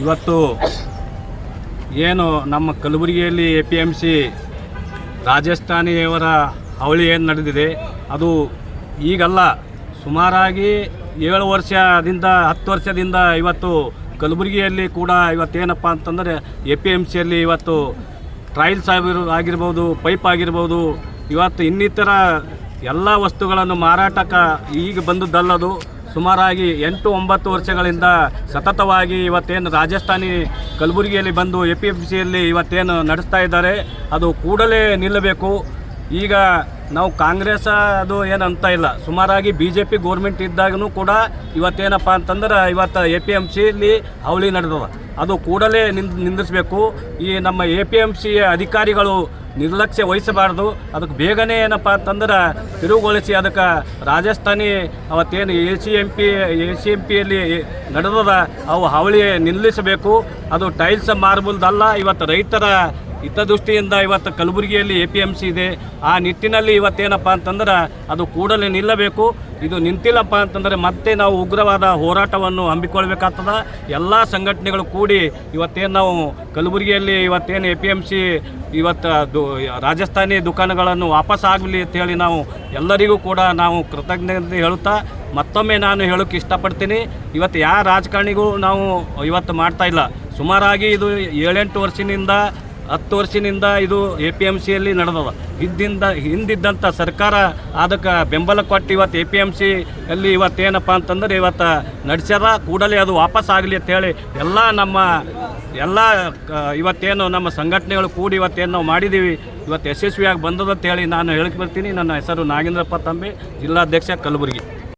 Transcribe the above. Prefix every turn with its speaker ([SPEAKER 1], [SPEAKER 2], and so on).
[SPEAKER 1] ಇವತ್ತು ಏನು ನಮ್ಮ ಕಲಬುರಗಿಯಲ್ಲಿ ಎ ಪಿ ಎಂ ಸಿ ರಾಜಸ್ಥಾನಿಯವರ ಅವಳಿ ಏನು ನಡೆದಿದೆ, ಅದು ಈಗಲ್ಲ. ಸುಮಾರಾಗಿ ಏಳು ವರ್ಷದಿಂದ, ಹತ್ತು ವರ್ಷದಿಂದ ಇವತ್ತು ಕಲಬುರಗಿಯಲ್ಲಿ ಕೂಡ ಇವತ್ತೇನಪ್ಪ ಅಂತಂದರೆ ಎ ಪಿ ಎಂ ಸಿಯಲ್ಲಿ ಇವತ್ತು ಟ್ರಯಲ್ಸ್ ಆಗಿರ್ ಆಗಿರ್ಬೋದು, ಪೈಪ್ ಆಗಿರ್ಬೋದು, ಇವತ್ತು ಇನ್ನಿತರ ಎಲ್ಲ ವಸ್ತುಗಳನ್ನು ಮಾರಾಟಕ್ಕೆ ಈಗ ಬಂದದ್ದಲ್ಲದು. ಸುಮಾರಾಗಿ ಎಂಟು ಒಂಬತ್ತು ವರ್ಷಗಳಿಂದ ಸತತವಾಗಿ ಇವತ್ತೇನು ರಾಜಸ್ಥಾನಿ ಕಲಬುರಗಿಯಲ್ಲಿ ಬಂದು ಎ ಪಿ ಎಫ್ ಸಿಯಲ್ಲಿ ಇವತ್ತೇನು ನಡೆಸ್ತಾ ಇದ್ದಾರೆ, ಅದು ಕೂಡಲೇ ನಿಲ್ಲಬೇಕು. ಈಗ ನಾವು ಕಾಂಗ್ರೆಸ್ ಅದು ಏನು ಅಂತ ಇಲ್ಲ. ಸುಮಾರಾಗಿ ಬಿ ಜೆ ಪಿ ಗೋರ್ಮೆಂಟ್ ಇದ್ದಾಗೂ ಕೂಡ ಇವತ್ತೇನಪ್ಪ ಅಂತಂದ್ರೆ ಇವತ್ತು ಎ ಪಿ ಎಂ ಸಿಯಲ್ಲಿ ಅವಳಿ ನಡೆದದ. ಅದು ಕೂಡಲೇ ನಿಂದ ನಿಂದಿಸಬೇಕು. ಈ ನಮ್ಮ ಎ ಪಿ ಎಂ ಸಿಯ ಅಧಿಕಾರಿಗಳು ನಿರ್ಲಕ್ಷ್ಯ ವಹಿಸಬಾರ್ದು. ಅದಕ್ಕೆ ಬೇಗನೆ ಏನಪ್ಪ ಅಂತಂದ್ರೆ ತಿರುವುಗೊಳಿಸಿ ಅದಕ್ಕೆ Rajasthani ಅವತ್ತೇನು A C M P A C M ಪಿಯಲ್ಲಿ ನಡೆದದ ಅವು ಹಾವಳಿ ನಿಲ್ಲಿಸಬೇಕು. ಅದು ಟೈಲ್ಸ್ ಮಾರ್ಬಲ್ದಲ್ಲ. ಇವತ್ತು ರೈತರ ಹಿತದೃಷ್ಟಿಯಿಂದ ಇವತ್ತು ಕಲಬುರಗಿಯಲ್ಲಿ ಎ ಪಿ ಎಂ ಸಿ ಇದೆ. ಆ ನಿಟ್ಟಿನಲ್ಲಿ ಇವತ್ತೇನಪ್ಪ ಅಂತಂದ್ರೆ ಅದು ಕೂಡಲೇ ನಿಲ್ಲಬೇಕು. ಇದು ನಿಂತಿಲ್ಲಪ್ಪ ಅಂತಂದರೆ ಮತ್ತೆ ನಾವು ಉಗ್ರವಾದ ಹೋರಾಟವನ್ನು ಹಮ್ಮಿಕೊಳ್ಬೇಕಾಗ್ತದ ಎಲ್ಲ ಸಂಘಟನೆಗಳು ಕೂಡಿ ಇವತ್ತೇನು ನಾವು ಕಲಬುರಗಿಯಲ್ಲಿ ಇವತ್ತೇನು ಎ ಪಿ ಎಂ ಸಿ ಇವತ್ತು ದು ರಾಜಸ್ಥಾನಿ ದುಕಾನುಗಳನ್ನು ವಾಪಸ್ ಆಗಲಿ ಅಂತೇಳಿ ನಾವು ಎಲ್ಲರಿಗೂ ಕೂಡ ನಾವು ಕೃತಜ್ಞತೆ ಹೇಳುತ್ತಾ ಮತ್ತೊಮ್ಮೆ ನಾನು ಹೇಳೋಕ್ಕೆ ಇಷ್ಟಪಡ್ತೀನಿ. ಇವತ್ತು ಯಾವ ರಾಜಕಾರಣಿಗೂ ನಾವು ಇವತ್ತು ಮಾಡ್ತಾ ಇಲ್ಲ. ಸುಮಾರಾಗಿ ಇದು ಏಳೆಂಟು ವರ್ಷದಿಂದ ಹತ್ತು ವರ್ಷದಿಂದ ಇದು ಎ ಪಿ ಎಂ ಸಿಯಲ್ಲಿ ನಡೆದದ. ಹಿಂದಿಂದ ಹಿಂದಿದ್ದಂಥ ಸರ್ಕಾರ ಅದಕ್ಕೆ ಬೆಂಬಲ ಕೊಟ್ಟು ಇವತ್ತು ಎ ಪಿ ಎಂ ಸಿ ಅಲ್ಲಿ ಇವತ್ತೇನಪ್ಪ ಅಂತಂದ್ರೆ ಇವತ್ತು ನಡೆಸ್ಯಾರ, ಕೂಡಲೇ ಅದು ವಾಪಸ್ ಆಗಲಿ ಅಂತೇಳಿ ಎಲ್ಲ ನಮ್ಮ ಎಲ್ಲ ಇವತ್ತೇನು ನಮ್ಮ ಸಂಘಟನೆಗಳು ಕೂಡಿ ಇವತ್ತೇನು ನಾವು ಮಾಡಿದ್ದೀವಿ ಇವತ್ತು ಯಶಸ್ವಿಯಾಗಿ ಬಂದದ ಅಂತೇಳಿ ನಾನು ಹೇಳಕ್ಕೆ ಬರ್ತೀನಿ ನನ್ನ ಹೆಸರು ನಾಗೇಂದ್ರಪ್ಪ ತಂಬಿ, ಜಿಲ್ಲಾಧ್ಯಕ್ಷ ಕಲಬುರಗಿ.